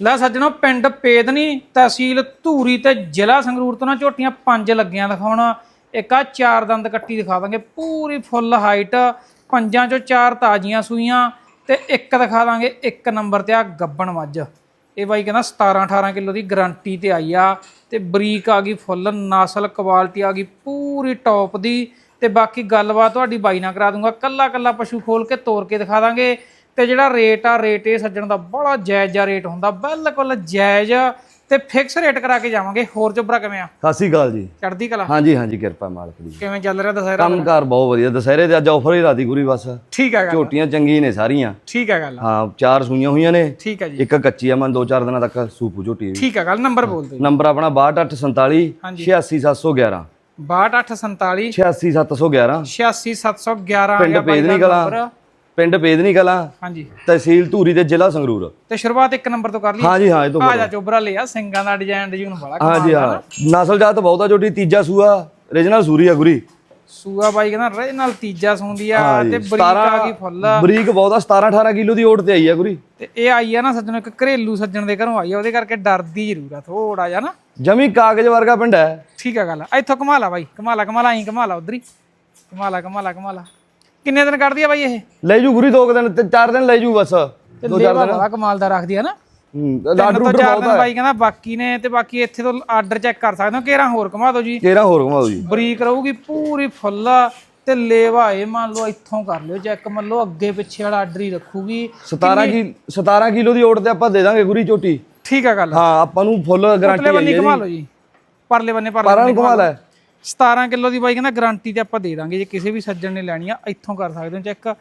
ਲੈ ਸੱਜਣੋ, ਪਿੰਡ ਪੇਦਨੀ ਤਹਿਸੀਲ ਧੂਰੀ ਤੇ ਜ਼ਿਲ੍ਹਾ ਸੰਗਰੂਰ ਤੋਂ ਨਾ ਝੋਟੀਆਂ ਪੰਜ ਲੱਗੀਆਂ ਦਿਖਾਉਣਾ। ਇੱਕ ਆ ਚਾਰ ਦੰਦ ਕੱਟੀ ਦਿਖਾ ਦਾਂਗੇ, ਪੂਰੀ ਫੁੱਲ ਹਾਈਟ, ਪੰਜਾਂ ਚੋਂ ਚਾਰ ਤਾਜ਼ੀਆਂ ਸੂਈਆਂ ਤੇ ਇੱਕ ਦਿਖਾ ਦਾਂਗੇ, ਇੱਕ ਨੰਬਰ ਤੇ ਆ ਗੱਬਣ ਮੱਝ। ਇਹ ਬਾਈ ਕਹਿੰਦਾ 17 18 ਕਿਲੋ ਦੀ ਗਾਰੰਟੀ ਤੇ ਆਈ ਆ ਤੇ ਬਰੀਕ ਆ ਗਈ ਫੁੱਲ, ਨਸਲ ਕੁਆਲਿਟੀ ਆ ਗਈ ਪੂਰੀ ਟੌਪ ਦੀ ਤੇ ਬਾਕੀ ਗੱਲਬਾਤ ਤੁਹਾਡੀ ਬਾਈ ਨਾਲ ਕਰਾ ਦੂੰਗਾ। ਕੱਲਾ ਕੱਲਾ ਪਸ਼ੂ ਖੋਲ ਕੇ ਤੋੜ ਕੇ ਦਿਖਾ ਦਾਂਗੇ। ਤੇ ਜਿਹੜਾ ਰੇਟ ਆ ਰੇਟ ਇਹ ਸੱਜਣ ਦਾ ਬੜਾ ਜਾਇਜ਼ ਜਿਹਾ ਰੇਟ ਹੁੰਦਾ। ਬਿਲਕੁਲ ਜਾਇਜ਼। ਤੇ ਫਿਕਸ ਰੇਟ ਕਰਾ ਕੇ ਜਾਵਾਂਗੇ। ਹੋਰ ਚੋਬਰਾ ਕਿਵੇਂ ਆ? ਸਤਿ ਸ਼੍ਰੀ ਅਕਾਲ ਜੀ। ਚੜਦੀ ਕਲਾ। ਹਾਂਜੀ ਹਾਂਜੀ ਕਿਰਪਾ ਮਾਲਕ ਦੀ। ਕਿਵੇਂ ਚੱਲ ਰਿਹਾ ਦਸਹਿਰਾ ਕੰਮਕਾਰ ਬਹੁਤ ਵਧੀਆ। ਦੁਸਹਿਰੇ ਤੇ ਅੱਜ ਆਫਰ ਹੀ ਰਾਤੀ ਗੁਰੀ ਬਸ। ਠੀਕ ਹੈ ਗੱਲ ਝੋਟੀਆਂ ਚੰਗੀ ਨੇ ਸਾਰੀਆਂ। ਠੀਕ ਹੈ ਗੱਲ। ਹਾਂ ਚਾਰ ਸੂਈਆਂ ਹੋਈਆਂ ਨੇ। ਠੀਕ ਹੈ ਜੀ। ਇੱਕ ਕੱਚੀ ਆ ਮੈਂ ਦੋ ਚਾਰ ਦਿਨਾਂ ਤੱਕ ਸੂਪੂ ਝੋਟੀ ਠੀਕ ਹੈ ਗੱਲ ਨੰਬਰ ਬੋਲ ਦਿਓ ਨੰਬਰ ਆਪਣਾ 6247 ਹਾਂਜੀ। 86711 6247 86711 86711 ਪਿੰਡ ਪੇਦਨੀ ਕਲਾਂ। ਪਿੰਡ ਪੇਦਨੀ ਕਲਾਂ ਹਾਂਜੀ। ਤਹਿਸੀਲ ਧੂਰੀ ਤੇ ਜ਼ਿਲ੍ਹਾ ਸੰਗਰੂਰ। ਤੇ ਸ਼ੁਰੂਆਤ ਇੱਕ ਨੰਬਰ ਤੋਂ ਕਰ ਲਈ। ਹਾਂਜੀ ਹਾਂ ਇਹ ਤੋਂ ਆ ਜਾ ਚੋਬਰਾ ਲਿਆ ਸਿੰਘਾਂ ਦਾ ਡਿਜ਼ਾਈਨ ਡਿਜ਼ਾਈਨ ਬੜਾ ਹਾਂਜੀ ਹਾਂ। ਨਸਲ ਜਾਤ ਬਹੁਤਾ ਝੋਟੀ ਤੀਜਾ ਸੂਆ ਰੀਜਨਲ ਸੂਰੀ ਆ ਗੁਰੀ। ਸੂਆ ਬਾਈ ਕਹਿੰਦਾ ਰੇ ਨਾਲ ਤੀਜਾ ਸੌਂਦੀ ਆ ਤੇ ਬਰੀਕ ਆ ਗਈ ਫੁੱਲ ਬਰੀਕ ਬਹੁਤਾ 17 18 ਕਿਲੋ ਦੀ ਓਟ ਤੇ ਆਈ ਆ ਗੁਰੀ। ਤੇ ਇਹ ਆਈ ਆ ਨਾ ਸੱਜਣੋ ਇੱਕ ਘਰੇਲੂ ਸੱਜਣ ਦੇ ਘਰੋਂ ਆਈ ਆ ਉਹਦੇ ਕਰਕੇ ਡਰਦੀ ਜ਼ਰੂਰ ਆ ਥੋੜਾ ਜਿਹਾ ਨਾ। ਜਮੀ ਕਾਗਜ਼ ਵਰਗਾ ਪਿੰਡ ਹੈ। ਠੀਕ ਆ ਗੱਲ ਇੱਥੋਂ ਕਮਾ ਲਾ ਬਾਈ ਕਮਾ ਲਾ ਕਮਾ ਲਾ ਆਈ ਕਮਾ ਲਾ ਉਧਰ ਹੀ। ਕਮਾ ਲਾ ਕਮਾ ਲਾ ਕਮਾ ਲਾ ਕਿੰਨੇ ਦਿਨ ਕੱਢਦੀ ਆ ਬਾਈ ਇਹ? ਲੈ ਜੂ ਗੁਰੀ ਦੋ ਕੁ ਦਿਨ ਤੇ ਚਾਰ ਦਿਨ ਲੈ ਜੂ ਬਸ। ਤੇ ਲੇਵਾ ਬੜਾ ਕਮਾਲ ਦਾ ਰੱਖਦੀ ਆ ਨਾ। ਹੂੰ ਤਿੰਨ ਲਾਡੂ ਤੋਂ ਚਾਰ ਦਿਨ ਬਾਈ ਕਹਿੰਦਾ ਬਾਕੀ ਨੇ ਤੇ ਬਾਕੀ ਇੱਥੇ ਤੋਂ ਆਰਡਰ ਚੈੱਕ ਕਰ ਸਕਦੇ ਹੋ ਕੇਰਾਂ ਹੋਰ ਕਮਾ ਦਿਓ ਜੀ। ਕੇਰਾ ਹੋਰ ਘੁਮਾ ਦਿਓ ਜੀ। ਬਰੀਕ ਰਹੂਗੀ ਪੂਰੀ ਫੁੱਲ ਤੇ ਲੇਵਾ ਇਹ ਮੰਨ ਲਓ ਇੱਥੋਂ ਕਰ ਲਿਓ ਚੈੱਕ ਮੰਨ ਲਓ ਅੱਗੇ ਪਿੱਛੇ ਵਾਲਾ ਆਰਡਰ ਹੀ ਰੱਖੂਗੀ। 17 ਕੀ 17 ਕਿਲੋ ਦੀ ਓਟ ਤੇ ਆਪਾਂ ਦੇ ਦਾਂਗੇ ਗੁਰੀ ਝੋਟੀ। ਠੀਕ ਆ ਗੱਲ। ਹਾਂ ਆਪਾਂ ਨੂੰ ਫੁੱਲ ਗਾਰੰਟੀ ਪਰਲੇ ਬੰਨੇ ਕਮਾ ਲਓ ਜੀ। ਪਰਲੇ ਬੰਨੇ ਪਰਲੇ ਪਰਾਂ ਨੂੰ ਘੁਮਾ ਲੈ। 17 ਕਿਲੋ ਦੀ ਬਾਈ ਕਹਿੰਦਾ ਗਾਰੰਟੀ ਤੇ ਆਪਾਂ ਦੇ ਦਾਂਗੇ ਜੇ ਕਿਸੇ ਵੀ ਸੱਜਣ ਨੇ ਲੈਣੀ ਆ ਇੱਥੋਂ ਕਰ ਸਕਦੇ ਹੋ ਚੈੱਕ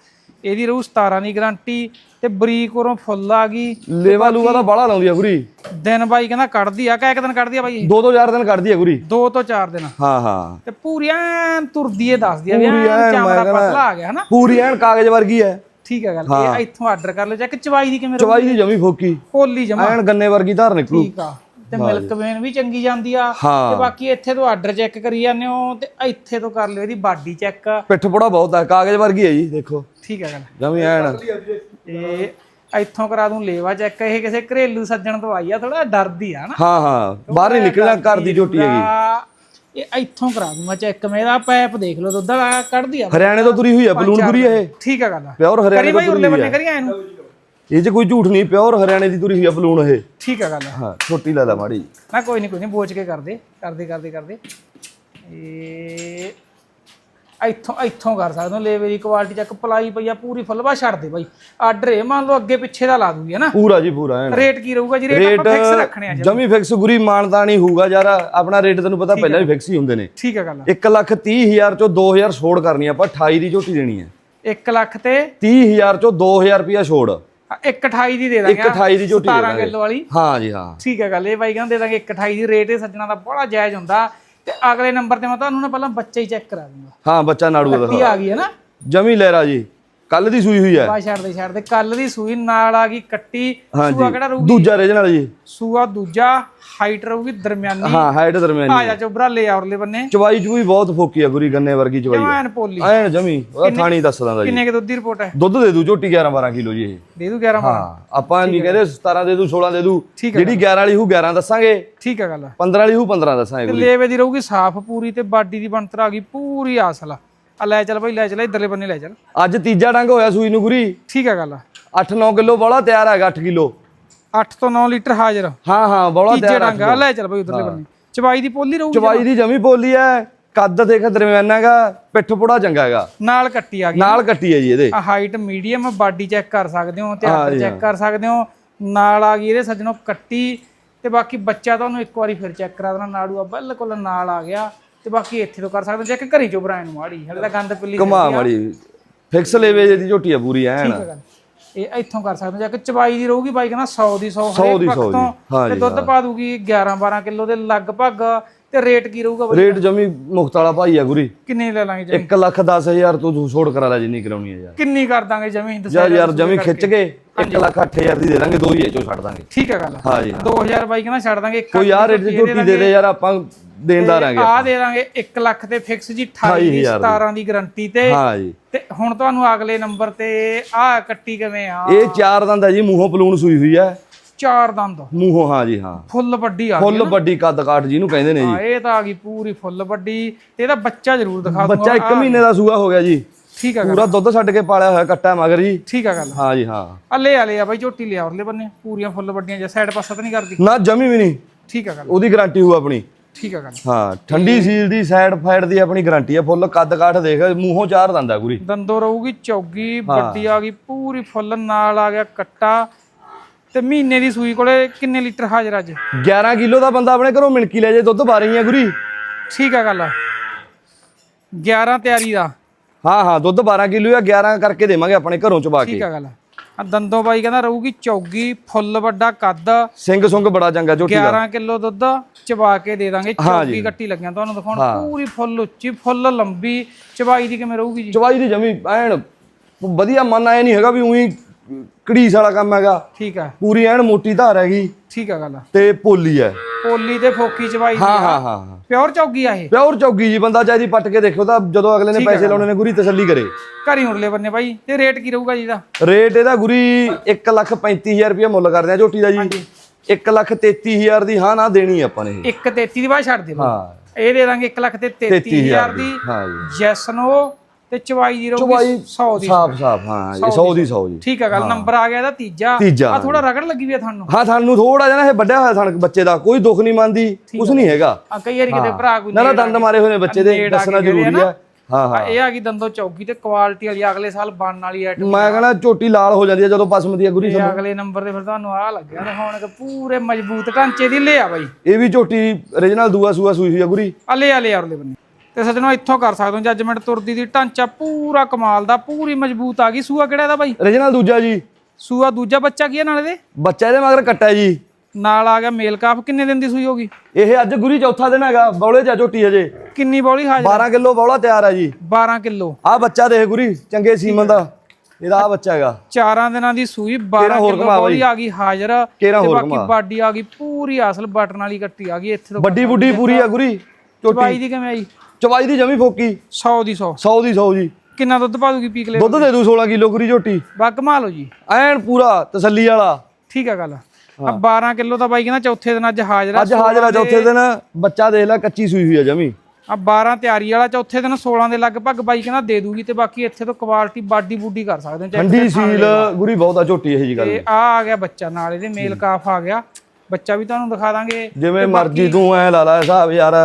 ਇਹਦੀ ਰਹੂ 17 ਦੀ ਗਾਰੰਟੀ ਤੇ ਬਰੀਕ ਉਰੋਂ ਫੁੱਲ ਆ ਗਈ। ਲੇਵਾ ਲੂਗਾ ਤਾਂ ਬਾਹਲਾ ਲਾਉਂਦੀ ਆ ਗੁਰੀ ਦਿਨ ਬਾਈ ਕਹਿੰਦਾ ਕੱਢਦੀ ਆ ਕਾ ਇੱਕ ਦਿਨ ਕੱਢਦੀ ਆ ਬਾਈ? ਦੋ ਦੋ ਚਾਰ ਦਿਨ ਕੱਢਦੀ ਆ ਗੁਰੀ ਦੋ ਤੋਂ ਚਾਰ ਦਿਨ। ਹਾਂ ਹਾਂ। ਤੇ ਪੂਰੀ ਐਨ ਤੁਰਦੀ ਏ ਦੱਸਦੀ ਆ ਵੀ ਐਨ ਚਮੜਾ ਪਤਲਾ ਆ ਗਿਆ ਹਨਾ? ਪੂਰੀ ਐਨ ਕਾਗਜ਼ ਵਰਗੀ ਹੈ ਠੀਕ ਹੈ ਗੱਲ ਇਹ ਇੱਥੋਂ ਆਰਡਰ ਕਰ ਲਓ ਚੈੱਕ ਚਵਾਈ ਦੀ ਕਿਵੇਂ ਚਵਾਈ ਦੀ ਜਮੀ ਫੋਕੀ। ਹੋਲੀ ਜਮਾ। ਐਨ ਗੰਨੇ ਵਰਗੀ ਧਾਰ ਨਿਕਲੂ। ਠੀਕ ਆ। ਤੇ ਮਿਲਕ ਵੇਨ ਵੀ ਚੰਗੀ ਜਾਂਦੀ ਆ। ਹਾਂ। ਤੇ ਬਾਕੀ ਇੱਥੇ ਤੋਂ ਆਰਡਰ ਚੈੱਕ ਕਰੀ ਜਾਂਦੇ ਹੋ ਤੇ ਇੱਥੇ ਤੋਂ ਕਰ ਲਿਓ ਇਹਦੀ ਬਾਡੀ ਚੈੱਕ। ਪਿੱਠ ਪੜਾ ਬਹੁਤ ਹੈ ਕਾਗਜ਼ ਵਰਗੀ ਹੈ ਜੀ ਦੇਖੋ। ਠੀਕ ਹੈ ਗੱਲ। ਜਮੀ ਐਨ ਇਹ ਇੱਥੋਂ ਕਰਾ ਦੂੰ ਲੇਵਾ ਚੈੱਕ। ਇਹ ਕਿਸੇ ਘਰੇਲੂ ਸੱਜਣ ਤੋਂ ਆਈ ਆ ਥੋੜਾ ਡਰਦੀ ਆ ਨਾ। ਹਾਂ ਹਾਂ। ਬਾਹਰ ਨਹੀਂ ਨਿਕਲਣਾ ਘਰ ਦੀ ਝੋਟੀ ਹੈਗੀ। ਆ, ਇਹ ਇੱਥੋਂ ਕਰਾ ਦੂੰਗਾ ਚੈੱਕ ਮੇਰਾ ਪੈਪ ਦੇਖ ਲਓ ਦੁੱਧ ਵਾਲਾ ਕੱਢਦੀ ਆ। ਹਰਿਆਣੇ ਤੋਂ ਤੁਰੀ ਹੋਈ ਹੈ ਬਲੂਨ ਗੁਰੀ ਇਹ? ਠੀਕ ਆ ਗੱਲ ਪਿਓਰ ਹਰਿਆਣੇ ਕਰੀ ਤੋਂ ਬਾਈ ਤੁਰੀ ਉਰਲੇ ਹੋਈ ਬੰਨੇ ਹੈ ਕਰੀ ਇਹਨੂੰ ਇਹ 'ਚ ਕੋਈ ਝੂਠ ਨਹੀਂ ਪਿਓਰ ਹਰਿਆਣੇ ਦੀ ਤੁਰੀ ਹੋਈ ਹੈ ਬਲੂਨ ਇਹ। ਠੀਕ ਆ ਗੱਲ। ਹਾਂ ਛੋਟੀ ਲੈ ਲੈ ਮਾੜੀ। ਨਾ ਕੋਈ ਨਹੀਂ ਕੋਈ ਨਹੀਂ ਬੋਚ ਕੇ ਕਰਦੇ ਕਰਦੇ ਕਰਦੇ ਕਰਦੇ। ਇਹ ਇੱਥੋਂ ਇੱਥੋਂ ਕਰ ਸਕਦੇ ਹੋ ਲੇਵੇ ਦੀ ਕੁਆਲਿਟੀ ਚੈੱਕ ਪਲਾਈ ਪਈ ਆ ਪੂਰੀ ਫੁੱਲ ਬਾ ਛੱਡ ਦੇ ਬਾਈ। ਆਰਡਰ ਇਹ ਮੰਨ ਲਓ ਅੱਗੇ ਪਿੱਛੇ ਦਾ ਲਾ ਦੂਗੀ ਹੈ ਨਾ ਪੂਰਾ ਜੀ ਪੂਰਾ ਐਨ। ਰੇਟ ਕੀ ਰਹੂਗਾ ਜੀ? ਰੇਟ ਆਪਾਂ ਫਿਕਸ ਰੱਖਣੇ ਆ ਜੀ ਜਮੀ ਫਿਕਸ ਗੁਰੀ ਮਾਨਤਾ ਨਹੀਂ ਹੋਊਗਾ ਯਾਰ ਆਪਣਾ ਰੇਟ ਤੈਨੂੰ ਪਤਾ ਪਹਿਲਾਂ ਵੀ ਫਿਕਸ ਹੀ ਹੁੰਦੇ ਨੇ। ਠੀਕ ਆ ਗੱਲ। 1 ਲੱਖ 30 ਹਜ਼ਾਰ ਚੋਂ 2000 ਛੋੜ ਕਰਨੀ ਆ, ਆਪਾਂ 28 ਦੀ ਝੋਟੀ ਦੇਣੀ ਹੈ 1 ਲੱਖ ਤੇ 30 ਹਜ਼ਾਰ ਚੋਂ 2000 ਰੁਪਿਆ ਛੋੜ। 128 ਦੀ ਦੇ ਦਾਂਗੇ 128 ਦੀ ਝੋਟੀ ਦੇ 17 ਦਾਂਗੇ। ਕਿਲੋ ਵਾਲੀ। ਹਾਂ ਜੀ ਹਾਂ। ਠੀਕ ਹੈ ਗੱਲ ਇਹ ਬਾਈ ਕਹਿੰਦੇ ਦੇ ਦਾਂਗੇ 128 ਦੀ ਰੇਟ ਇਹ ਸੱਜਣਾ ਦਾ ਬੜਾ ਜਾਇਜ਼ ਹੁੰਦਾ। ਤੇ ਅਗਲੇ ਨੰਬਰ ਤੇ ਮੈਂ ਤੁਹਾਨੂੰ ਨਾ ਪਹਿਲਾਂ ਬੱਚਾ ਹੀ ਚੈੱਕ ਕਰਾ ਦੂੰਗਾ। ਹਾਂ ਬੱਚਾ ਨਾੜੂ ਦਾ ਕੀ ਆ ਗਈ ਹੈ ਨਾ? ਜਮੀ ਲਹਿਰਾ ਜੀ। ਕੱਲ ਦੀ ਸੂਈ ਹੋਈ ਹੈ। ਬਾ ਛੱਡ ਦੇ ਛੱਡ ਦੇ। ਕੱਲ ਦੀ ਸੂਈ ਨਾਲ ਆ ਗਈ ਕੱਟੀ। ਸੂਆ ਕਿਹੜਾ ਰਹੂਗੀ ਦੂਜਾ ਰੀਜਨਲ ਜੀ। ਸੂਆ ਦੂਜਾ ਹਾਈਟ ਰਹੂਗੀ ਦਰਮਿਆਨੀ। ਹਾਂ ਹਾਈਟ ਦਰਮਿਆਨੀ ਆ ਜਾ ਚੋਬਰਾ ਲੈ ਆਉਰਲੇ ਬੰਨੇ। ਚਵਾਈ ਚ ਵੀ ਬਹੁਤ ਫੋਕੀ ਆ ਗੁਰੀ ਗੰਨੇ ਵਰਗੀ ਚਵਾਈ ਐਨ ਪੋਲੀ? ਐਨ ਜਮੀ ਉਹਦਾ ਥਾਣੀ ਦੱਸ ਦਿੰਦਾ ਜੀ। ਕਿੰਨੇ ਕੇ ਦੁੱਧ ਦੀ ਰਿਪੋਰਟ ਹੈ? ਦੁੱਧ ਦੇ ਦੂ ਝੋਟੀ 11 12 ਕਿਲੋ ਜੀ ਇਹ। ਦੇ ਦੂ 11 ਹਾਂ ਆਪਾਂ ਨਹੀਂ ਕਹਿੰਦੇ 17 ਦੇ ਦੂ 16 ਦੇ ਦੂ। ਜਿਹੜੀ 11 ਵਾਲੀ ਹੂ 11 ਦੱਸਾਂਗੇ। ਠੀਕ ਹੈ ਗੱਲ। 15 ਵਾਲੀ ਹੂ 15 ਦੱਸਾਂਗੇ ਤੇ ਗੁਰੀ। ਲੇਵੇ ਦੀ ਰਹੂਗੀ ਸਾਫ਼ ਪੂਰੀ ਤੇ ਬਾਡੀ ਦੀ ਬਣਤਰ ਆ ਗਈ ਪੂਰੀ ਆਸਲਾ। ਆ ਲੈ ਚੱਲ ਭਾਈ ਲੈ ਚੱਲ ਇਧਰਲੇ ਬੰਨੇ ਲੈ ਚੱਲ। ਅੱਜ ਤੀਜਾ ਡੰਗ ਹੋਇਆ ਸੂਈ ਨੂੰ ਗੁਰੀ ਠੀਕ ਹੈ ਗੱਲ 8-9 ਕਿਲੋ ਬੋਲਾ ਤਿਆਰ ਹੈਗਾ 8 ਕਿਲੋ। 8 ਤੋਂ 9 ਲੀਟਰ ਹਾਜ਼ਰ। ਹਾਂ ਹਾਂ ਬੋਲਾ ਤੀਜੇ ਤਿਆਰ ਡੰਗ ਆ ਲੈ ਚੱਲ ਭਾਈ ਉਧਰਲੇ ਬੰਨੇ। ਚਵਾਈ ਦੀ ਪੋਲੀ ਰਹੂਗੀ ਚਵਾਈ ਦੀ ਜਮੀ ਬੋਲੀ ਐ ਕੱਦ ਦੇਖ ਦਰਮਿਆਨਾ ਹੈਗਾ ਪਿੱਠ ਪੁੜਾ ਚੰਗਾ ਹੈਗਾ। ਨਾਲ ਕੱਟੀ ਆ ਗਈ। ਨਾਲ ਕੱਟੀ ਹੈ ਜੀ ਇਹਦੇ। ਆ ਹਾਈਟ ਮੀਡੀਅਮ ਬਾਡੀ ਚੈੱਕ ਕਰ ਸਕਦੇ ਹੋ ਤੇ ਆਦਰ ਚੈੱਕ ਕਰ ਸਕਦੇ ਹੋ। ਨਾਲ ਆ ਗਈ ਇਹਦੇ ਸੱਜਣੋ ਕੱਟੀ ਤੇ ਬਾਕੀ ਬੱਚਾ ਤੁਹਾਨੂੰ ਇੱਕ ਵਾਰੀ ਫਿਰ ਚੈੱਕ ਕਰਾ ਦੇਣਾ। ਨਾੜੂ ਆ ਬਿਲਕੁਲ ਨਾਲ ਆ ਗਿਆ। ਤੇ ਬਾਕੀ ਇੱਥੇ ਤੋਂ ਕਰ ਸਕਦੇ ਚੈੱਕ ਘਰੀ ਚੋਂ ਬਰਾਇਨ ਮਾੜੀ ਹਲੇ ਤਾਂ ਗੰਦ ਪਿੱਲੀ ਕਮਾ ਮੜੀ ਫਿਕਸ ਲੈਵੇ ਦੀ ਝੋਟੀ ਆ ਪੂਰੀ ਐਨ ਠੀਕ ਹੈ ਗੱਲ। ਇਹ ਇੱਥੋਂ ਕਰ ਸਕਦੇ ਚੈੱਕ ਚਵਾਈ ਦੀ ਰਹੂਗੀ ਬਾਈ ਕਹਿੰਦਾ 100 ਦੀ 100 100 ਦੀ ਹਰੇਕ 100 ਪੱਖ ਦੀ। ਤੋਂ। ਹਾਂ ਤੇ ਜੀ, ਦੁੱਧ ਪਾ ਦੂਗੀ 11 12 ਕਿਲੋ ਦੇ ਲਗਭਗ ਤੇ ਰੇਟ ਕੀ ਰਹੂਗਾ ਬਾਈ? ਰੇਟ ਜਮੀ ਮੁਖਤ ਵਾਲਾ ਭਾਈ ਆ ਗੁਰੀ। ਕਿੰਨੇ ਲੈ ਲਾਂਗੇ ਜਮੀ? 1 ਲੱਖ 10 ਹਜ਼ਾਰ ਤੋਂ ਤੂੰ ਛੋੜ ਕਰਾ ਲੈ ਜਿੰਨੀ ਕਰਾਉਣੀ ਹੈ ਯਾਰ। ਕਿੰਨੀ ਕਰ ਦਾਂਗੇ ਜਮੀ? ਦੱਸੋ ਯਾਰ ਯਾਰ ਜਮੀ ਖਿੱਚ ਕੇ 1 ਲੱਖ 8000 ਦੀ ਦੇ ਦਾਂਗੇ ਦੋ ਹੀ ਇਹ ਚੋਂ ਛੱਡ ਦਾਂਗੇ। ਠੀਕ ਹੈ ਗੱਲ। ਹਾਂ ਜੀ 2000 ਬਾਈ ਕਹਿੰਦਾ ਛੱਡ ਦਾਂਗੇ ਇੱਕ ਕੋਈ ਯਾਰ ਰੇਟ ਦੀ ਝੋਟੀ ਦੇ ਦੇ ਯਾਰ ਆਪਾਂ ਦੇਣਦਾਰ ਆਂਗੇ ਆ ਦੇ ਦਾਂਗੇ 1 ਲੱਖ ਤੇ ਫਿਕਸ ਜੀ 28 ਦੀ। 17 ਦੀ ਗਾਰੰਟੀ ਤੇ ਹਾਂ ਜੀ। ਤੇ ਹੁਣ ਤੁਹਾਨੂੰ ਅਗਲੇ ਨੰਬਰ ਤੇ ਆ ਕੱਟੀ ਕਿਵੇਂ ਆ? ਇਹ ਚਾਰ ਦੰਦ ਹੈ ਜੀ ਮੂੰਹੋਂ ਪਲੂਣ ਸੂਈ ਹੋਈ ਹੈ। ਚਾਰ ਦੰਦ। ਮੂੰਹੋਂ ਹਾਂ ਜੀ ਹਾਂ। ਫੁੱਲ ਵੱਡੀ ਆ ਗਈ ਫੁੱਲ ਵੱਡੀ ਕੱਦ ਕਾਠ ਜਿਹਨੂੰ ਕਹਿੰਦੇ ਨੇ ਜੀ। ਹਾਂ ਇਹ ਤਾਂ ਆ ਗਈ ਪੂਰੀ ਫੁੱਲ ਵੱਡੀ। ਤੇ ਇਹਦਾ ਬੱਚਾ ਜ਼ਰੂਰ ਦਿਖਾ ਦੂੰਗਾ। ਬੱਚਾ 1 ਮਹੀਨੇ ਦਾ ਸੂਆ ਹੋ ਗਿਆ ਜੀ। ਠੀਕ ਆ ਗੱਲ। ਪੂਰਾ ਦੁੱਧ ਛੱਡ ਕੇ ਪਾਲਿਆ ਹੋਇਆ ਕੱਟਾ ਮਗਰ ਜੀ। ਠੀਕ ਆ ਗੱਲ। ਹਾਂ ਜੀ ਹਾਂ। ਆ ਲੈ ਆ ਬਾਈ ਝੋਟੀ ਲਿਆ ਉਰਲੇ ਬੰਨੇ। ਪੂਰੀਆਂ ਫੁੱਲ ਵੱਡੀਆਂ ਜਾਂ ਸਾਈਡ ਪਾਸਾ ਤਾਂ ਨਹੀਂ ਕਰਦੀ? ਨਾ ਜਮੀ ਵੀ ਨਹੀਂ। ਠੀਕ ਆ ਗੱਲ। ਉਹਦੀ ਗਾਰੰਟੀ ਹੋਊ ਆਪਣੀ। ਠੀਕ ਆ ਗੱਲ। ਹਾਂ ਠੰਡੀ ਸੀਲ ਦੀ ਸਾਈਡ ਫਾਈਡ ਦੀ ਆਪਣੀ ਗਾਰੰਟੀ ਹੈ ਫੁੱਲ ਕੱਦ ਕਾਠ ਦੇਖ ਮੂੰਹੋਂ ਚਾਰ ਦੰਦਾ ਗੁਰੀ ਦੰਦੋ ਰਹੂਗੀ ਚੌਗੀ ਵੱਡੀ ਆ ਗਈ ਪੂਰੀ ਫੁੱਲ ਨਾਲ ਆ ਗਿਆ ਕੱਟਾ। ਤੇ ਮਹੀਨੇ ਦੀ ਸੂਈ ਕੋਲੇ ਕਿੰਨੇ ਲੀਟਰ ਹਾਜ਼ਰ ਅੱਜ? 11 ਕਿਲੋ ਦਾ ਬੰਦਾ ਆਪਣੇ ਘਰੋਂ ਮਿਣਕੀ ਲੈ ਜੇ ਦੁੱਧ ਪਾ ਰਹੀ ਆ ਗੁਰੀ ਠੀਕ ਆ ਗੱਲ 11 ਤਿਆਰੀ ਦਾ। ਹਾਂ ਹਾਂ ਦੁੱਧ 12 ਕਿਲੋ ਆ 11 ਕਰਕੇ ਦੇਵਾਂਗੇ ਆਪਣੇ ਘਰੋਂ ਚਬਾ ਕੇ। ਠੀਕ ਆ ਗੱਲ ਆ। ਦੰਦੋ ਬਾਈ ਕਹਿੰਦਾ ਰਹੂਗੀ ਚੌਗੀ ਫੁੱਲ ਵੱਡਾ ਕੱਦ ਸਿੰਘ ਸੁੰਗ ਬੜਾ ਚੰਗਾ ਝੋਟੀ ਦਾ। 11 ਕਿਲੋ ਦੁੱਧ ਚਬਾ ਕੇ ਦੇ ਦਾਂਗੇ। ਚੌਗੀ ਕੱਟੀ ਲੱਗਿਆ ਤੁਹਾਨੂੰ ਦਿਖਾਉਣ। ਪੂਰੀ ਫੁੱਲ ਉੱਚੀ ਫੁੱਲ ਲੰਬੀ ਚਬਾਈ ਦੀ ਕਿਵੇਂ ਰਹੂਗੀ ਜੀ? ਚਵਾਈ ਦੀ ਜਮੀ ਐਨ ਵਧੀਆ ਮਨ ਆਇਆ ਨਹੀਂ ਹੈਗਾ ਵੀ ਉਹੀ ਕੜੀਸ ਵਾਲਾ ਕੰਮ ਹੈਗਾ। ਠੀਕ ਆ। ਪੂਰੀ ਐਨ ਮੋਟੀ ਧਾਰ ਹੈਗੀ। ਠੀਕ ਆ ਗੱਲ ਤੇ ਪੋਲੀ ਹੈ ਪੋਲੀ ਤੇ ਫੋਕੀ ਚਬਾਈ ਦੀ ਹਾਂ ਹਾਂ ਹਾਂ ਹਾਂ। ਪਿਓਰ ਚੌਗੀ ਆ ਇਹ? ਪਿਓਰ ਚੌਗੀ ਜੀ ਬੰਦਾ ਚਾਹੀਦੀ ਪੱਟ ਕੇ ਦੇਖੋ ਤਾਂ ਜਦੋਂ ਅਗਲੇ ਨੇ ਪੈਸੇ ਲਾਉਣੇ ਨੇ ਗੁਰੀ ਤਸੱਲੀ ਕਰੇ। ਘਰੀ ਉਰਲੇ ਬੰਨੇ ਬਾਈ। ਤੇ ਰੇਟ ਕੀ ਰਹੂਗਾ ਜੀ ਦਾ? ਰੇਟ ਇਹਦਾ ਗੁਰੀ 135000 ਰੁਪਏ ਮੁੱਲ ਕਰਦੇ ਆ ਝੋਟੀ ਦਾ ਜੀ। 133000 ਦੀ ਹਾਂ ਨਾ ਦੇਣੀ ਆਪਾਂ ਨੇ ਇਹ। 133 ਦੀ ਬਾਅਦ ਛੱਡ ਦੇ। ਹਾਂ। ਇਹ ਦੇ ਦਾਂਗੇ 1 ਲੱਖ ਤੇ 33000 ਦੀ। ਹਾਂ ਜੀ। ਜੈਸ ਨੋ ਤੇ ਚਵਾਈ ਦੀ ਰਹੂਗੀ ਚਵਾਈ 100 ਦੀ ਸਾਫ਼ ਸਾਫ਼ ਹਾਂ ਜੀ 100 ਦੀ 100 ਜੀ। ਠੀਕ ਆ ਗੱਲ ਨੰਬਰ ਆ ਗਿਆ ਇਹਦਾ ਤੀਜਾ। ਆ ਥੋੜਾ ਰਗੜ ਲੱਗੀ ਵੀ ਆ ਤੁਹਾਨੂੰ? ਹਾਂ ਤੁਹਾਨੂੰ ਥੋੜਾ ਜਿਹਾ ਨਾ ਇਹ ਵੱਡਿਆ ਹੋਇਆ ਥਣ ਬੱਚੇ ਦਾ ਕੋਈ ਦੁੱਖ ਨਹੀਂ ਮੰਨਦੀ ਕੁਝ ਨਹੀਂ ਹੈਗਾ। ਆ ਕਈ ਵਾਰੀ ਕਿਤੇ ਭਰਾ ਕੋਈ ਨਾ ਨਾ ਦੰਦ ਮਾਰੇ ਹੋਏ ਨੇ ਬੱਚੇ ਦੇ ਆ ਦੱਸਣਾ ਜ਼ਰੂਰੀ ਆ। ਹੈ ਹਾਂ। ਆ ਇਹ ਆ ਗਈ ਦੰਦੋ ਚੌਕੀ ਤੇ ਕੁਆਲਿਟੀ ਵਾਲੀ ਅਗਲੇ ਸਾਲ ਬਣਨ ਵਾਲੀ ਐਟਮ ਮੈਂ ਕਹਿੰਦਾ ਝੋਟੀ ਲਾਲ ਹੋ ਜਾਂਦੀ ਹੈ ਜਦੋਂ ਪਸਮਦੀ ਹੈ ਗੁਰੀ ਤੇ ਅਗਲੇ ਨੰਬਰ ਤੇ ਫਿਰ ਤੁਹਾਨੂੰ ਆ ਲੱਗਿਆ ਦਿਖਾਉਣ ਕਿ ਪੂਰੇ ਮਜ਼ਬੂਤ ਢਾਂਚੇ ਦੀ ਲਿਆ ਬਾਈ। ਇਹ ਵੀ ਝੋਟੀ origignal ਦੂਆ ਸੂਆ ਸੂਈ ਹੋਈ ਹੈ ਗੁਰੀ। ਆ ਲਿਆ ਲਿਆ ਉਰਲੇ ਬੰਨੇ। ਤੇ ਸੱਜਣੋ ਇੱਥੋਂ ਕਰ ਸਕਦੇ ਹੋ ਜੱਜਮੈਂਟ ਤੁਰਦੀ ਦੀ ਢਾਂਚਾ ਪੂਰਾ ਕਮਾਲ ਦਾ ਪੂਰੀ ਮਜ਼ਬੂਤ ਆ ਗਈ। ਸੂਆ ਕਿਹੜਾ ਇਹਦਾ ਬਾਈ? Origignal ਦੂਜਾ ਜੀ। ਸੂਆ ਦੂਜਾ ਬੱਚਾ ਕੀ ਹੈ ਨਾਲ ਇਹਦੇ? ਬੱਚਾ ਇਹਦੇ ਮਗਰ ਕੱਟਾ ਜੀ। ਨਾਲ ਆ ਗਿਆ ਮੇਲ ਕਾਫ ਕਿੰਨੇ ਦਿਨ ਦੀ ਸੂਈ ਹੋਗੀ ਇਹ ਅੱਜ ਗੁਰੀ ਚੌਥਾ ਦਿਨ ਹੈਗਾ ਬੌਲੇ ਚ ਝੋਟੀ ਹਜੇ। ਕਿੰਨੀ ਬੌਲੀ ਹਾਜ਼ਰ? 12 ਕਿਲੋ ਬੌਲਾ ਤਿਆਰ ਹੈ ਜੀ। 12 ਕਿਲੋ। ਆਹ ਬੱਚਾ ਦੇਖ ਗੁਰੀ ਚੰਗੇ ਸੀਮਨ ਦਾ। ਇਹਦਾ ਆ ਬੱਚਾ ਹੈਗਾ। ਚਾਰਾਂ ਦਿਨਾਂ ਦੀ ਸੂਈ 12 ਹੋਰ ਕਿਲੋ ਬੌਲੀ ਆ ਗਈ ਹਾਜ਼ਰ। ਤੇ ਬਾਕੀ ਬਾਡੀ ਆ ਗਈ ਪੂਰੀ ਅਸਲ ਬਟਨ ਵਾਲੀ ਕੱਟੀ ਆ ਗਈ ਇੱਥੇ ਤੋਂ ਵੱਡੀ ਬੁੱਢੀ ਪੂਰੀ ਆ ਗੁਰੀ ਚਵਾਈ ਦੀ ਕਿਵੇਂ ਆਈ? ਚਵਾਈ ਦੀ ਜਮੀ ਫੋਕੀ। 100 ਦੀ 100 100 ਦੀ 100 ਜੀ। ਕਿੰਨਾ ਦੁੱਧ ਪਾ ਦੂਗੀ ਪੀਕ ਲੈ ਦੁੱਧ ਦੇ ਦੂ 16 ਕਿਲੋ ਗੁਰੀ ਝੋਟੀ। ਬਾ ਕਮਾ ਲਓ ਜੀ। ਐਨ ਪੂਰਾ ਤਸੱਲੀ ਵਾਲਾ। ਠੀਕ ਆ ਗੱਲ। ਆ 12 ਕਿਲੋ ਤਾਂ ਬਾਈ ਕਹਿੰਦਾ ਚੌਥੇ ਦਿਨ ਅੱਜ ਹਾਜ਼ਰ ਅੱਜ ਹਾਜ਼ਰ ਚੌਥੇ ਦਿਨ ਬੱਚਾ ਦੇਖ ਲੈ ਕੱਚੀ ਸੂਈ ਹੋਈ ਆ ਜਮੀ। ਆ 12 ਤਿਆਰੀ ਵਾਲਾ ਚੌਥੇ ਦਿਨ 16 ਦੇ ਲਗਭਗ ਬਾਈ ਕਹਿੰਦਾ ਦੇ ਦੂਗੀ ਤੇ ਬਾਕੀ ਇੱਥੇ ਤੋਂ ਕੁਆਲਿਟੀ ਬਾਡੀ ਬੂਡੀ ਕਰ ਸਕਦੇ ਹੋ ਠੰਡੀ ਸੀਲ ਗੁਰੀ ਬਹੁਤ ਆ ਝੋਟੀ ਇਹ ਜੀ ਗੱਲ ਤੇ ਆ ਆ ਗਿਆ ਬੱਚਾ ਨਾਲ ਇਹਦੇ ਮੇਲ ਕਾਫ ਆ ਗਿਆ। ਬੱਚਾ ਵੀ ਤੁਹਾਨੂੰ ਦਿਖਾ ਦਾਂਗੇ। ਜਿਵੇਂ ਮਰਜ਼ੀ ਤੂੰ ਐ ਲਾ ਲਾ ਹਿਸਾਬ ਯਾਰ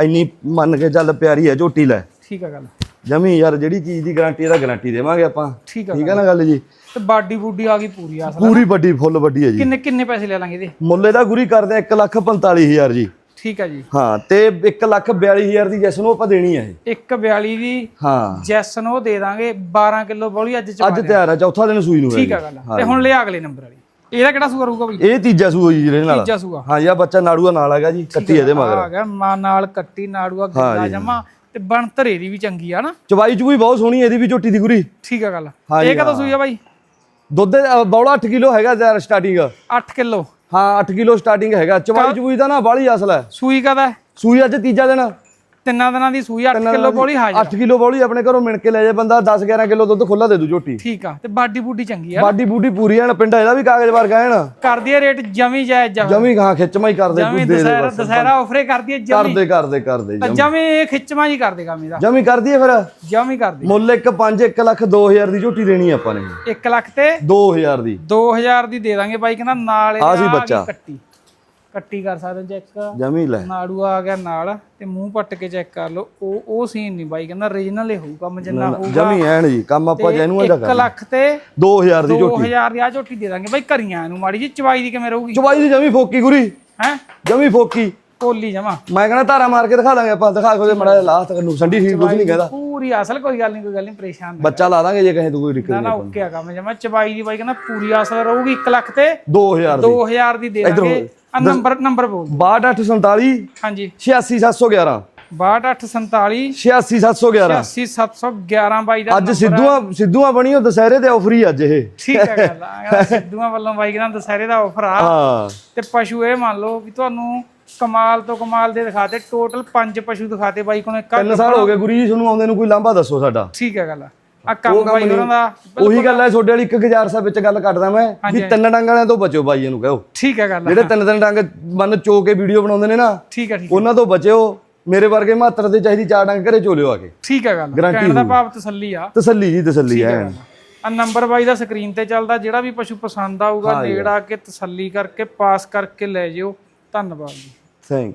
ਇੰਨੀ ਮੰਨ ਕੇ ਚੱਲ ਪਿਆਰੀ ਹੈ ਝੋਟੀ ਲੈ। ਠੀਕ ਆ ਗੱਲ। ਜਮੀ ਯਾਰ ਜਿਹੜੀ ਚੀਜ਼ ਦੀ ਗਾਰੰਟੀ ਇਹਦਾ ਗਾਰੰਟੀ ਦੇਵਾਂਗੇ ਆਪਾਂ। ਠੀਕ ਆ ਠੀਕ ਹੈ ਨਾ ਗੱਲ ਜੀ? ਤੇ ਬਾਡੀ ਬੂਡੀ ਆ ਗਈ ਪੂਰੀ ਅਸਲ ਪੂਰੀ ਵੱਡੀ ਫੁੱਲ ਵੱਡੀ ਹੈ ਜੀ। ਕਿੰਨੇ ਕਿੰਨੇ ਪੈਸੇ ਲੈ ਲਾਂਗੇ ਇਹਦੇ? ਮੁੱਲੇ ਦਾ ਗੁਰੀ ਕਰਦੇ 1 ਲੱਖ 45000 ਜੀ। ਠੀਕ ਆ ਜੀ। ਹਾਂ ਤੇ 1 ਲੱਖ 42000 ਦੀ ਜਿਸ ਨੂੰ ਆਪਾਂ ਦੇਣੀ ਹੈ ਇਹ। 142 ਦੀ ਹਾਂ। ਜੈਸਨ ਉਹ ਦੇ ਦਾਂਗੇ 12 ਕਿਲੋ ਬੋਲੀ ਅੱਜ ਚ ਅੱਜ ਤਿਆਰ ਆ ਚੌਥਾ ਦਿਨ ਸੂਈ ਨੂੰ ਠੀਕ ਆ ਗੱਲ ਤੇ ਹੁਣ ਲਿਆ ਅਗਲੇ ਨੰਬਰ ਵਾਲੀ। ਇਹਦਾ ਕਿਹੜਾ ਸੂਆ ਰਹੂਗਾ ਬਈ? ਇਹ ਤੀਜਾ ਸੂਆ ਜੀ ਇਹਦੇ ਨਾਲ। ਤੀਜਾ ਸੂਆ। ਹਾਂ ਯਾ ਬੱਚਾ ਨਾੜੂਆ ਨਾਲ ਹੈਗਾ ਜੀ ਕੱਟੀ ਇਹਦੇ ਮਗਰ। ਆ ਗਿਆ ਮਾਂ ਨਾਲ ਕੱਟੀ ਨਾੜੂਆ ਗੱਲਾ ਜਮਾ ਤੇ ਬਣਤਰੇ ਦੀ ਵੀ ਚੰਗੀ ਆ ਨਾ। ਚਵਾਈ ਚੂਈ ਬਹੁਤ ਸੋਹਣੀ ਇਹਦੀ ਵੀ ਝੋਟੀ ਦੀ ਗੁਰੀ। ਠੀਕ ਆ ਗੱਲ। ਹਾਂ ਇਹ ਕਦੋਂ ਸੂਈ ਆ ਬਾਈ? ਦੁੱਧ ਅ, ਬੌਲਾ 8 ਕਿਲੋ ਹੈਗਾ ਯਾਰ ਸਟਾਰਟਿੰਗ 8 ਕਿਲੋ। ਹਾਂ 8 ਕਿਲੋ ਸਟਾਰਟਿੰਗ ਹੈਗਾ। ਚਵਾਈ ਚੂਈ ਦਾ ਨਾ ਬਾਲੀ ਅਸਲ ਹੈ। ਸੂਈ ਕਦਾ ਹੈ? ਸੂਈ ਅੱਜ ਤੀਜਾ ਦਿਨ। ਤਿੰਨਾਂ ਦਿਨਾਂ ਦੀ ਸੂਈ 8 ਕਿਲੋ ਬੋਲੀ ਹਾਜ਼ਰ 8 ਕਿਲੋ ਬੌਲੀ ਆਪਣੇ ਘਰੋਂ ਮਿਣ ਕੇ ਲੈ ਜਾਏ ਬੰਦਾ 10 11 ਕਿਲੋ ਦੁੱਧ ਖੁੱਲਾ ਦੇ ਦੂ ਝੋਟੀ। ਠੀਕ ਆ ਤੇ ਬਾਡੀ ਬੂਡੀ ਚੰਗੀ ਆ ਬਾਡੀ ਬੂਡੀ ਪੂਰੀ ਐਨ ਪਿੰਡਾ ਇਹਦਾ ਵੀ ਕਾਗਜ਼ ਵਰਗਾ ਐਨ ਕਰਦੀ ਆ ਰੇਟ ਜਮੀ ਜਾਇਜ਼ ਜਾ ਜਮੀ ਗਾਂ ਖਿੱਚਮਾ ਹੀ ਕਰਦੇ ਜਮੀ ਦਸਹਿਰਾ ਦਸਹਿਰਾ ਆਫਰੇ ਕਰਦੀ ਆ ਜਮੀ। ਕਰਦੇ ਕਰਦੇ ਕਰਦੇ ਜਮੀ। ਇਹ ਖਿੱਚਵਾਂ ਜੀ ਕਰਦੇ ਕੰਮ ਇਹਦਾ ਜਮੀ ਕਰਦੀ ਹੈ ਫਿਰ? ਜਮੀ ਕਰਦੀ। ਮੁੱਲ ਇੱਕ 5 1 ਲੱਖ 2000 ਦੀ ਝੋਟੀ ਦੇਣੀ ਆਪਾਂ ਨੇ। 1 ਲੱਖ ਤੇ 2000 ਦੀ। 2000 ਦੀ ਦੇ ਦਾਂਗੇ ਬਾਈ ਕਹਿੰਦਾ ਨਾਲ ਸੀ ਆ ਬੱਚਾ। ਕੱਟੀ। ਕੱਟੀ ਕਰ ਸਕਦੇ ਚੈੱਕ ਜਮੀ ਲੈ। ਨਾੜੂ ਆ ਗਿਆ ਨਾਲ ਤੇ ਮੂੰਹ ਪੱਟ ਕੇ ਚੈੱਕ ਕਰ ਲਓ। ਉਹ ਉਹ ਸੀਨ ਨਹੀਂ ਬਾਈ ਕਹਿੰਦਾ ਰੀਜਨਲ ਹੀ ਹੋਊਗਾ ਮਜੰਨਾ ਹੋਊਗਾ। ਜਮੀ ਐਨ ਜੀ ਕੰਮ ਆਪਾਂ ਜੈਨੂਅਲ ਦਾ 1 ਕਰ ਲੱਖ ਤੇ 2000 ਦੀ ਝੋਟੀ। 2000 ਦੀ ਆ ਝੋਟੀ ਦੇ ਦਾਂਗੇ। ਬਾਈ ਕਰੀਆਂ ਨੂੰ ਮਾੜੀ ਜੀ ਚਵਾਈ ਦੀ ਕਿਵੇਂ ਰਹੂਗੀ? ਚਵਾਈ ਦੀ ਜਮੀ ਫੋਕੀ ਗੁਰੀ। ਹੈ? ਜਮੀ ਫੋਕੀ। ਕੋਲੀ ਜਮਾ। ਮੈਂ ਕਹਿੰਦਾ ਧਾਰਾ ਮਾਰ ਕੇ ਦਿਖਾ ਦਾਂਗੇ ਆਪਾਂ ਦਿਖਾ ਕੇ ਮੜਾ ਲਾਸਟ ਨੂੰ। ਸੰਡੀ ਠੀਕ ਕੁਝ ਨਹੀਂ ਕਹਿੰਦਾ। ਪੂਰੀ ਅਸਲ ਕੋਈ ਗੱਲ ਨਹੀਂ ਕੋਈ ਗੱਲ ਨਹੀਂ ਪਰੇਸ਼ਾਨ ਬੱਚਾ ਲਾ ਦਾਂਗੇ ਜੇ ਕਹੇ ਤੂੰ ਕੋਈ ਦਿੱਕਤ ਨਾ ਨਾ ਓਕੇ ਆ ਕੰਮ ਜਮਾ। ਚਵਾਈ ਦੀ ਬਾਈ ਕਹਿੰਦਾ ਪੂਰੀ ਅਸਲ ਰਹੂਗੀ 1 ਲੱਖ ਤੇ 2000 ਦੀ। 2000 ਦੀ ਦੇ ਦਾਂਗੇ। ਨੰਬਰ ਨੰਬਰ ਬੋਲ 6247 ਹਾਂਜੀ। 86711 6247 86711 86711 ਬਾਈ ਦਾ ਅੱਜ ਸਿੱਧੂਆਂ ਸਿੱਧੂਆਂ ਬਣੀ ਉਹ ਦੁਸਹਿਰੇ ਤੇ ਆਫਰ ਹੀ ਅੱਜ ਇਹ। ਠੀਕ ਹੈ ਗੱਲ ਆ। ਸਿੱਧੂਆਂ ਵੱਲੋਂ ਬਾਈ ਕਹਿੰਦਾ ਦੁਸਹਿਰੇ ਦਾ ਆਫਰ ਆ। ਤੇ ਪਸ਼ੂ ਇਹ ਮੰਨ ਲਓ ਵੀ ਤੁਹਾਨੂੰ ਕਮਾਲ ਤੋਂ ਕਮਾਲ ਦੇ ਦਿਖਾਤੇ ਟੋਟਲ 5 ਪਸ਼ੂ ਦਿਖਾਤੇ ਬਾਈ ਕੋਲ ਇੱਕ ਤਿੰਨ ਸਾਲ ਹੋ ਗਏ ਗੁਰੀ ਜੀ ਤੁਹਾਨੂੰ ਆਉਂਦੇ ਨੂੰ ਕੋਈ ਲਾਂਭਾ ਦੱਸੋ ਸਾਡਾ। ਠੀਕ ਹੈ ਗੱਲ ਆ। ਕੰਮ ਬਾਈ ਹੋਰਾਂ ਦਾ ਉਹੀ ਗੱਲ ਹੈ ਛੋਡੇ ਵਾਲੀ ਇੱਕ ਗੁਜ਼ਾਰਸਾ ਵਿੱਚ ਗੱਲ ਕੱਟਦਾ ਮੈਂ ਵੀ ਤਿੰਨ ਡੰਗ ਵਾਲਿਆਂ ਤੋਂ ਬਚੋ ਬਾਈ ਇਹਨੂੰ ਕਹੋ। ਠੀਕ ਹੈ ਗੱਲ ਜਿਹੜੇ ਤਿੰਨ ਤਿੰਨ ਡੰਗ ਮਨ ਚੋ ਕੇ ਵੀਡੀਓ ਬਣਾਉਂਦੇ ਨੇ ਨਾ ਠੀਕ ਹੈ ਠੀਕ ਉਹਨਾਂ ਤੋਂ ਬਚਿਓ। ਮੇਰੇ ਵਰਗੇ ਮਾਤਰ ਦੇ ਚਾਹੀਦੀ ਚਾਰ ਡੰਗ ਘਰੇ ਚੋਲਿਓ ਆ ਕੇ। ਠੀਕ ਹੈ ਗੱਲ ਕਹਿਣ ਦਾ ਭਾਵ ਤਸੱਲੀ ਆ। ਤਸੱਲੀ ਜੀ ਤਸੱਲੀ ਹੈ। ਆ। ਨੰਬਰ ਬਾਈ ਦਾ ਸਕਰੀਨ ਤੇ ਚੱਲਦਾ ਜਿਹੜਾ ਵੀ ਪਸ਼ੂ ਪਸੰਦ ਆਊਗਾ ਨੇੜ ਆ ਕੇ ਤਸੱਲੀ ਕਰਕੇ ਪਾਸ ਕਰਕੇ ਲੈ ਜਿਓ। ਧੰਨਵਾਦ ਜੀ। ਥੈਂਕ